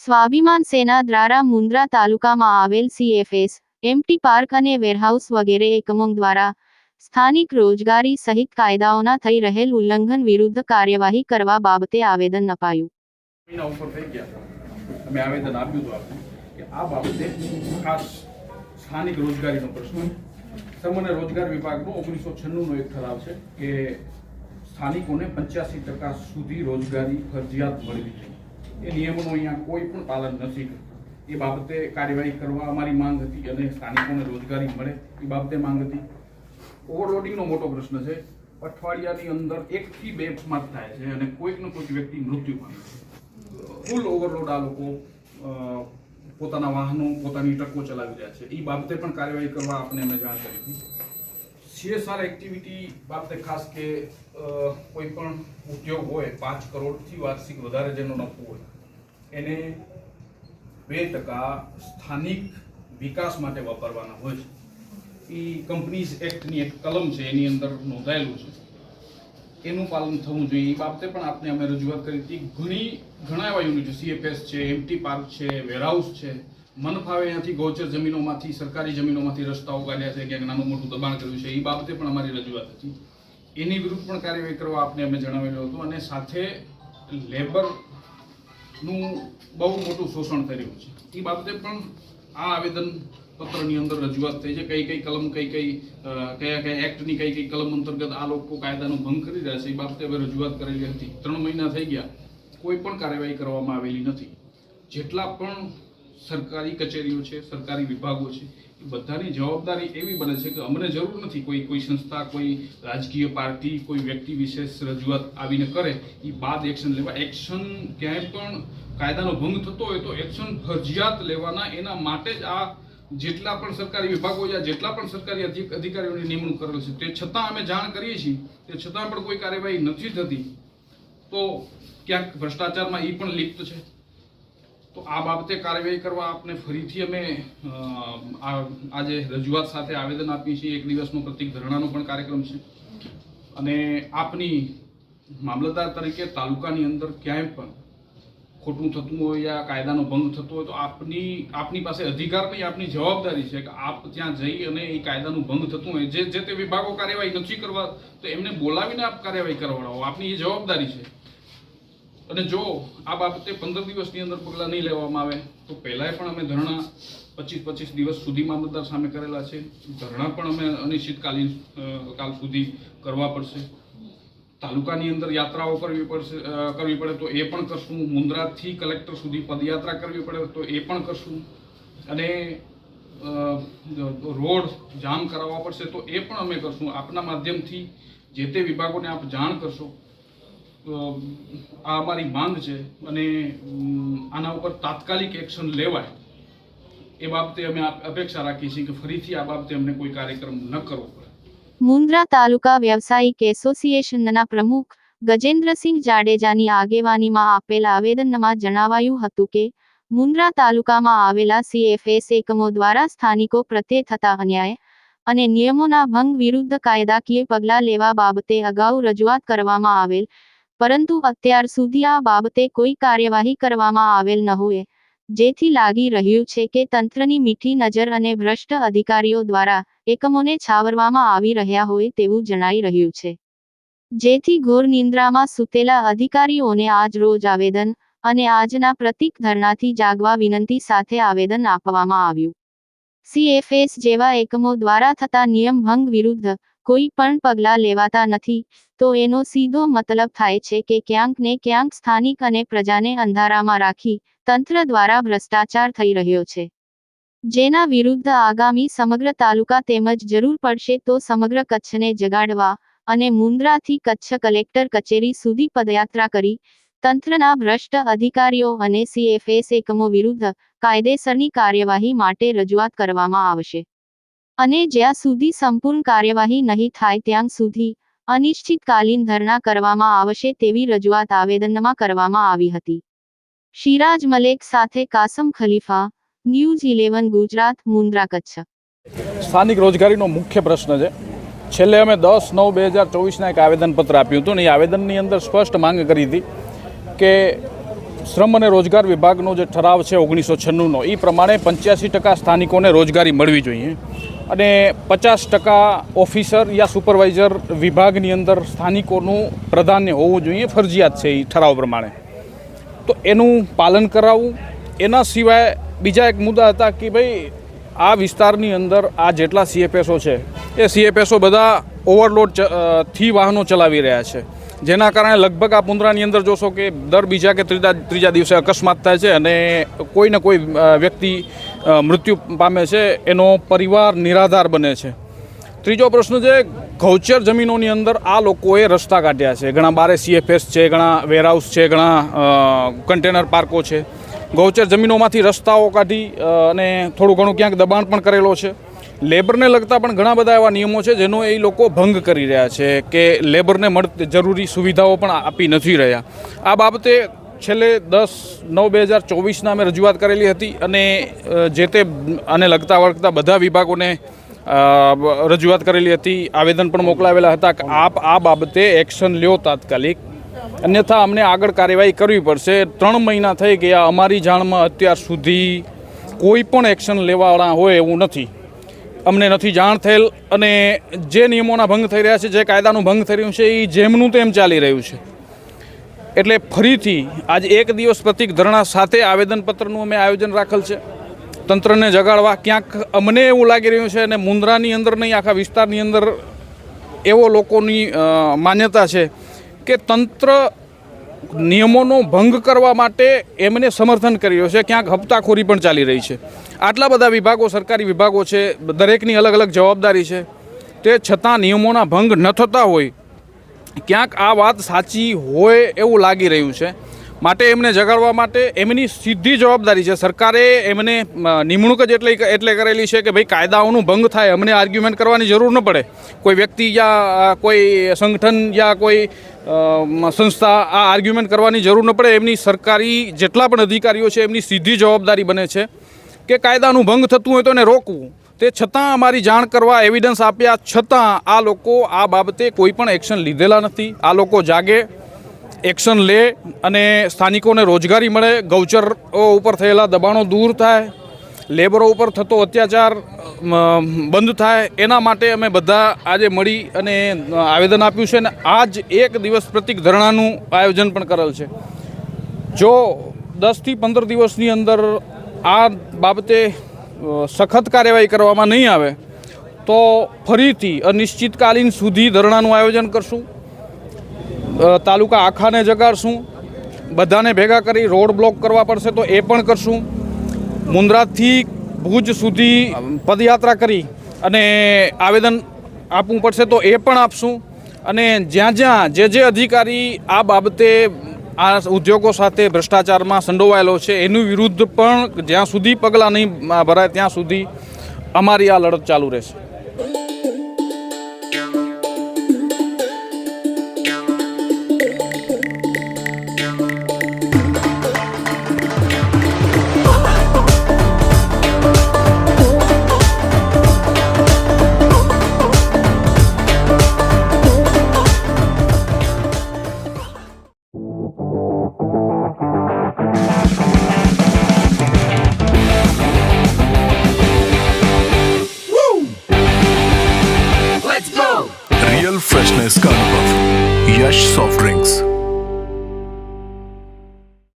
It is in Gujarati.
સ્વાભિમાન સેના દ્વારા મુન્દ્રા તાલુકામાં આવેલ C F S M T park અને વેરહાઉસ વગેરે એકમો દ્વારા સ્થાનિક રોજગારી સહિત કાયદાઓના થઈ રહેલ ઉલ્લંઘન વિરુદ્ધ કાર્યવાહી કરવા બાબતે આવેદન અપાયું. અમે આવેદન આપ્યું હતું કે આ બાબતે ખાસ સ્થાનિક રોજગારીનો પ્રશ્ન સામાન્ય રોજગાર વિભાગનો ઓગણીસો છન્નુંનો એક ઠરાવ છે કે સ્થાનિકોને પંચ્યાસી ટકા સુધી રોજગારી ફરજિયાત મળવી જોઈએ. એ નિયમોનું અહીંયા કોઈ પણ પાલન નથી એ બાબતે કાર્યવાહી કરવા અમારી માંગ હતી અને સ્થાનિકોને રોજગારી મળે એ બાબતે માંગ હતી. ઓવરલોડિંગનો મોટો પ્રશ્ન છે. અઠવાડિયાની અંદર એકથી બે અકસ્માત થાય છે અને કોઈક ને કોઈક વ્યક્તિ મૃત્યુ પામે છે. ફૂલ ઓવરલોડ આ લોકો પોતાના વાહનો, પોતાની ટ્રકો ચલાવી રહ્યા છે. એ બાબતે પણ કાર્યવાહી કરવા આપણે અમે જાણ કરી હતી. સીએસઆર એક્ટિવિટી બાબતે ખાસ કે કોઈ પણ ઉદ્યોગ હોય, પાંચ કરોડથી વાર્ષિક વધારે જેનો નફો હોય, એને બે ટકા સ્થાનિક વિકાસ માટે વાપરવાના હોય છે. એ કંપનીઝ એક્ટની એક કલમ છે, એની અંદર નોંધાયેલું છે. એનું પાલન થવું જોઈએ. એ બાબતે પણ આપણે અમે રજૂઆત કરી હતી. ઘણી ઘણા એવા યુનિટ સીએફએસ છે એમટી પાર્ક છે વેરહાઉસ છે. મન ફાવે અહીંયાથી ગૌચર જમીનોમાંથી, સરકારી જમીનોમાંથી રસ્તાઓ કાઢ્યા છે, ક્યાંક નાનું મોટું દબાણ કર્યું છે, એ બાબતે પણ અમારી રજૂઆત હતી. એની વિરુદ્ધ પણ કાર્યવાહી કરવા આપને અમે જણાવેલું હતું અને સાથે લેબરનું બહુ મોટું શોષણ થઈ રહ્યું છે. એ બાબતે પણ આ આવેદન પત્રની અંદર રજૂઆત થઈ છે. કઈ કઈ કલમ, કઈ કઈ કયા કયા એક્ટની કઈ કઈ કલમ અંતર્ગત આ લોકો કાયદાનો ભંગ કરી રહ્યા છે, એ બાબતે હવે રજૂઆત કરેલી હતી. ત્રણ મહિના થઈ ગયા. કોઈ પણ કાર્યવાહી કરવામાં આવેલી નથી. જેટલા પણ સરકારી કચેરીઓ છે, સરકારી વિભાગો છે, એ બધાની જવાબદારી એવી બને છે કે અમને જરૂર નથી કોઈ કોઈ સંસ્થા, કોઈ રાજકીય પાર્ટી, કોઈ વ્યક્તિ વિશેષ રજૂઆત આવીને કરે એ બાદ એક્શન લેવા. એક્શન ક્યાંય પણ કાયદાનો ભંગ થતો હોય તો એક્શન ફરજિયાત લેવાના એના માટે જ આ જેટલા પણ સરકારી વિભાગો છે જેટલા પણ સરકારી અધિક- અધિકારીઓની નિમણૂક કરેલ છે. તે છતાં અમે જાણ કરીએ છીએ, તે છતાં પણ કોઈ કાર્યવાહી નથી થતી. તો ક્યાંક ભ્રષ્ટાચારમાં એ પણ લિપ્ત છે. તો આ બાબતે કાર્યવાહી કરવા આપને ફરીથી અમે આજે રજૂઆત સાથે આવેદન આપીએ છીએ. એક દિવસનો પ્રતિક ધરણાનો પણ કાર્યક્રમ છે. અને આપની મામલતદાર તરીકે તાલુકાની અંદર ક્યાંય પણ ખોટું થતું હોય યા કાયદાનો ભંગ થતો હોય તો આપની આપની પાસે અધિકાર નહીં, આપની જવાબદારી છે કે આપ ત્યાં જઈ અને એ કાયદાનું ભંગ થતું હોય. જે જે તે વિભાગો કાર્યવાહી નથી કરવા, તો એમને બોલાવીને આપ કાર્યવાહી કરવાડાવો આપની એ જવાબદારી છે. અને જો આ બાબતે પંદર દિવસની અંદર પગલાં નહીં લેવામાં આવે, તો પહેલાંય પણ અમે ધરણા પચીસ પચીસ દિવસ સુધી મામલતદાર સામે કરેલા છે. ધરણા પણ અમે અનિશ્ચિતકાલીન કાલ સુધી કરવા પડશે. તાલુકાની અંદર યાત્રાઓ કરવી પડશે કરવી પડે તો એ પણ કરશું. મુન્દ્રાથી કલેક્ટર સુધી પદયાત્રા કરવી પડે તો એ પણ કરશું. અને રોડ જામ કરાવવા પડશે તો એ પણ અમે કરશું. આપના માધ્યમથી જે તે વિભાગોને આપ જાણ કરશો આ અમારી માંગ છે અને આના ઉપર તાત્કાલિક એક્શન લેવાય. એ બાબતે અમે અપેક્ષા રાખીએ છીએ કે ફરીથી આ બાબતે અમને કોઈ કાર્યક્રમ ન કરવો પડે. મુન્દ્રા તાલુકા વ્યવસાયિક એસોસિએશનના પ્રમુખ ગજેન્દ્રસિંહ જાડેજાની આગેવાનીમાં આપેલ આવેદનમાં જણાવાયું હતું કે મુન્દ્રા તાલુકામાં આવેલા સીએફએસ એકમો દ્વારા સ્થાનિકો પ્રત્યે થતા અન્યાય અને નિયમોના ભંગ વિરુદ્ધ કાયદાકીય પગલાં લેવા બાબતે અગાઉ રજૂઆત કરવામાં આવેલ, પરંતુ અત્યાર સુધી આ બાબતે કોઈ કાર્યવાહી કરવામાં આવેલ ન હોય. જેથી લાગી રહ્યું છે કે તંત્રની મીઠી નજર અને ભ્રષ્ટ અધિકારીઓ દ્વારા એકમોને છાવરવામાં આવી રહ્યા હોય તેવું જણાઈ રહ્યું છે. જેથી ઘોર નિંદ્રામાં સૂતેલા અધિકારીઓને આજ રોજ આવેદન અને આજના પ્રતિક ધરણાથી જાગવા વિનંતી સાથે આવેદન આપવામાં આવ્યું. સીએફએસ જેવા એકમો દ્વારા થતા નિયમ ભંગ વિરુદ્ધ કોઈ પણ પગલાં લેવાતા નથી, તો એનો સીધો મતલબ થાય છે કે ક્યાંક ને ક્યાંક સ્થાનિક અને પ્રજાને અંધારામાં રાખી તંત્ર દ્વારા ભ્રષ્ટાચાર થઈ રહ્યો છે. જેના વિરુદ્ધ આગામી સમગ્ર તાલુકા તેમજ જરૂર પડશે તો સમગ્ર કચ્છને જગાડવા અને મુન્દ્રાથી કચ્છ કલેક્ટર કચેરી સુધી પદયાત્રા કરી તંત્રના ભ્રષ્ટ અધિકારીઓ અને સીએફએસ એકમો વિરુદ્ધ કાયદેસરની કાર્યવાહી માટે રજૂઆત કરવામાં આવશે. અને જ્યાં સુધી સંપૂર્ણ કાર્યવાહી નહીં થાય ત્યાં સુધી અનિશ્ચિતકાલીન ધરણા કરવામાં આવશે તેવી રજૂઆત આવેદનમાં કરવામાં આવી હતી. શિરાજ મલેક સાથે કાસમ ખલીફા, ન્યૂઝ ઇલેવન, ગુજરાત, મુન્દ્રા કચ્છ. સ્થાનિક રોજગારીનો મુખ્ય પ્રશ્ન છે. છેલ્લે અમે દસ નવ બે હજાર ચોવીસના એક આવેદનપત્ર આપ્યું હતું ને એ આવેદનની અંદર સ્પષ્ટ માંગ કરી હતી કે શ્રમ અને રોજગાર વિભાગનો જે ઠરાવ છે ઓગણીસો છન્નુંનો એ પ્રમાણે પંચ્યાસી ટકા સ્થાનિકોને રોજગારી મળવી જોઈએ. અને પચાસ ટકા ઓફિસર યા સુપરવાઇઝર વિભાગની અંદર સ્થાનિકોનું પ્રાધાન્ય હોવું જોઈએ, ફરજિયાત છે એ ઠરાવ પ્રમાણે. તો એનું પાલન કરાવવું, એના સિવાય બીજા એક મુદ્દા હતા કે ભાઈ, આ વિસ્તારની અંદર આ જેટલા સીએફએસઓ છે, એ સીએફએસો બધા ઓવરલોડથી વાહનો ચલાવી રહ્યા છે. જેના કારણે લગભગ આ પુંદરાની અંદર જોશો કે દર બીજા કે ત્રીજા ત્રીજા દિવસે અકસ્માત થાય છે અને કોઈ ને કોઈ વ્યક્તિ મૃત્યુ પામે છે, એનો પરિવાર નિરાધાર બને છે. ત્રીજો પ્રશ્ન છે ઘઉચર જમીનોની અંદર આ લોકોએ રસ્તા કાઢ્યા છે. ઘણા બારે સીએફએસ છે, ઘણા વેરહાઉસ છે, ઘણા કન્ટેનર પાર્કો છે. ગૌચર જમીનોમાંથી રસ્તાઓ કાઢી અને થોડું ઘણું ક્યાંક દબાણ પણ કરેલો છે. લેબરને લગતા પણ ઘણા બધા એવા નિયમો છે, જેનો એ લોકો ભંગ કરી રહ્યા છે કે લેબરને મળતી જરૂરી સુવિધાઓ પણ આપી નથી રહ્યા. આ બાબતે છેલ્લે દસ નવ બે હજાર ચોવીસના અમે રજૂઆત કરેલી હતી અને જે તે આને લગતા વળગતા બધા વિભાગોને રજૂઆત કરેલી હતી, આવેદન પણ મોકલાવેલા હતા કે આપ આ બાબતે એક્શન લ્યો તાત્કાલિક. અન્યથા અમને આગળ કાર્યવાહી કરવી પડશે. ત્રણ મહિના થઈ ગયા, અમારી જાણમાં અત્યાર સુધી કોઈ પણ એક્શન લેવાવાળા હોય એવું નથી. અમને નથી જાણ થયેલ અને જે નિયમોના ભંગ થઈ રહ્યા છે, જે કાયદાનું ભંગ થઈ રહ્યું છે, એ જેમનું તેમ ચાલી રહ્યું છે. એટલે ફરીથી આજ એક દિવસ પ્રતિક ધરણા સાથે આવેદનપત્રનું અમે આયોજન રાખેલ છે. તંત્રને જગાડવા ક્યાંક અમને એવું લાગી રહ્યું છે અને મુન્દ્રાની અંદર નહીં, આખા વિસ્તારની અંદર એવો લોકોની માન્યતા છે કે તંત્ર નિયમોનો ભંગ કરવા માટે એમને સમર્થન કરી રહ્યો છે. ક્યાંક હપ્તાખોરી પણ ચાલી રહી છે. આટલા બધા વિભાગો, સરકારી વિભાગો છે, દરેકની અલગ અલગ જવાબદારી છે. તે છતાં નિયમોના ભંગ ન થતા હોય ક્યાંક આ વાત સાચી હોય એવું લાગી રહ્યું છે. માટે એમને જગાડવા માટે એમની સીધી જવાબદારી છે. સરકારે એમને નિમણૂક જ એટલે એટલે કરેલી છે કે ભાઈ કાયદાઓનું ભંગ થાય, અમને આર્ગ્યુમેન્ટ કરવાની જરૂર ન પડે. કોઈ વ્યક્તિ યા કોઈ સંગઠન યા કોઈ સંસ્થા આ આર્ગ્યુમેન્ટ કરવાની જરૂર ન પડે. એમની સરકારી જેટલા પણ અધિકારીઓ છે, એમની સીધી જવાબદારી બને છે કે કાયદાનું ભંગ થતું હોય તો એને રોકવું. તે છતાં અમારી જાણ કરવા એવિડન્સ આપ્યા, છતાં આ લોકો આ બાબતે કોઈ પણ એક્શન લીધેલા નથી. આ લોકો જાગે એક્શન લે અને સ્થાનિકોને રોજગારી મળે, ગૌચરો ઉપર થયેલા દબાણો દૂર થાય લેબરો ઉપર થતો અત્યાચાર બંધ થાય, એના માટે અમે બધા આજે મળી અને આવેદન આપ્યું છે અને આજ એક દિવસ પ્રતિક ધરણાનું આયોજન પણ કરેલ છે. જો દસથી પંદર દિવસની અંદર આ બાબતે સખત કાર્યવાહી કરવામાં નહીં આવે, તો ફરીથી અનિશ્ચિતકાલીન સુધી ધરણાનું આયોજન કરશું તાલુકા આખાને જગાડશું, બધાને ભેગા કરી રોડ બ્લોક કરવા પડશે તો એ પણ કરશું મુન્દ્રાથી ભુજ સુધી પદયાત્રા કરી અને આવેદન આપવું પડશે તો એ પણ આપશું, અને જ્યાં જ્યાં જે જે અધિકારી આ બાબતે આ ઉદ્યોગો સાથે ભ્રષ્ટાચારમાં સંડોવાયેલો છે. એની વિરુદ્ધ પણ જ્યાં સુધી પગલાં નહીં ભરાય ત્યાં સુધી અમારી આ લડત ચાલુ રહેશે. soft drinks.